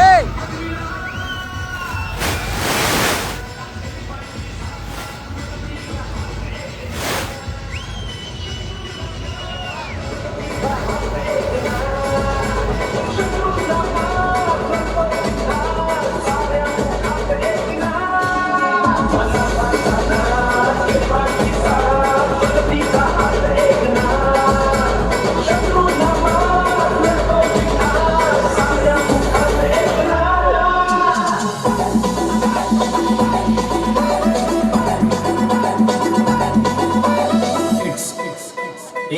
đi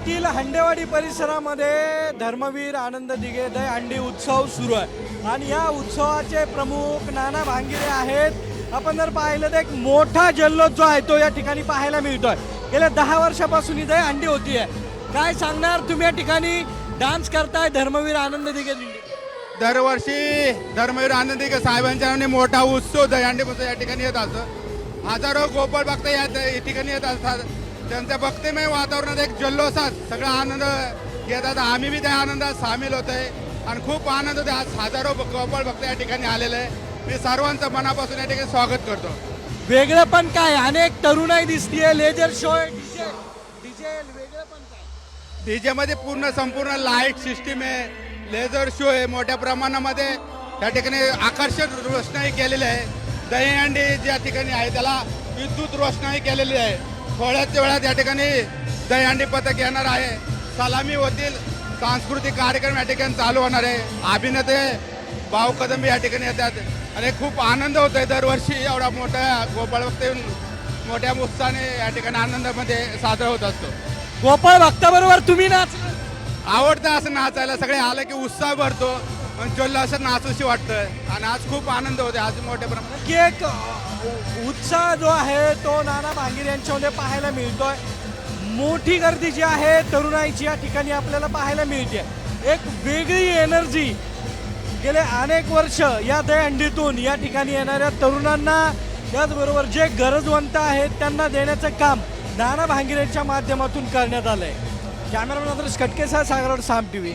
पुण्यातील हंडेवाडी परिसरामध्ये धर्मवीर आनंद दिघे दहीहंडी उत्सव सुरू आहे. आणि या उत्सवाचे प्रमुख नाना भांगिरे आहेत. आपण जर पाहिलं तर एक मोठा जल्लोष जो आहे तो या ठिकाणी पाहायला मिळतोय. गेल्या दहा वर्षापासून ही दहीहंडी होती आहे. काय सांगणार तुम्ही या ठिकाणी? डान्स करताय धर्मवीर आनंद दिघे दरवर्षी धर्मवीर आनंदी साहेबांच्या नावाने मोठा उत्सव दहीहंडी या ठिकाणी येत असतो. हजारो गोपाळ भक्त या या ठिकाणी येत असतात. त्यांच्या भक्तिमय वातावरणात एक जल्लोषात सगळा आनंद घेतात आम्ही बी त्या आनंदात सामील होत आहे आणि खूप आनंद होते आज हजारो गोपाळ भक्त या ठिकाणी आलेले आहे मी सर्वांचं मनापासून या ठिकाणी स्वागत करतो. वेगळं पण काय? अनेक तरुणाई दिसतीये लेजर शो डीजे डीजे वेगळं पण काय? डीजे मध्ये पूर्ण संपूर्ण लाइट सिस्टीम आहे. लेझर शो आहे. मोठ्या प्रमाणामध्ये त्या ठिकाणी आकर्षक रोषणाई केलेली आहे. दहीहंडी ज्या ठिकाणी आहे त्याला विद्युत रोषणाई केलेली आहे. थोड्याच वेळात या ठिकाणी दहीहंडी पथक येणार आहे. सलामी होतील. सांस्कृतिक कार्यक्रम या ठिकाणी चालू होणार आहे. अभिनेते भाऊ कदम या ठिकाणी येतात. आणि खूप आनंद होत आहे दरवर्षी एवढा मोठा गोपाळ वक्ते मोठ्या उत्साहाने या ठिकाणी आनंदामध्ये साजरा होत असतो. गोपाळ भक्ताबरोबर तुम्ही नाच आवडतं असं नाचायला सगळे आलं की उत्साह भरतो. ज्वल्ला असं नाचूशी वाटतं आणि आज खूप आनंद होते आज मोठ्या प्रमाणात. की एक उत्साह जो आहे तो नाना भांगीर यांच्यामध्ये पाहायला मिळतोय. मोठी गर्दी जी आहे तरुणाईची या ठिकाणी आपल्याला पाहायला मिळते. एक वेगळी एनर्जी गेले अनेक वर्ष या दहंडीतून या ठिकाणी येणाऱ्या तरुणांना त्याचबरोबर जे गरजवंत आहेत त्यांना देण्याचं काम नाना भांगिरेंच्या माध्यमातून करण्यात आलंय. कॅमेरामॅन आदर्श कटकेसह सागरवर साम टीव्ही.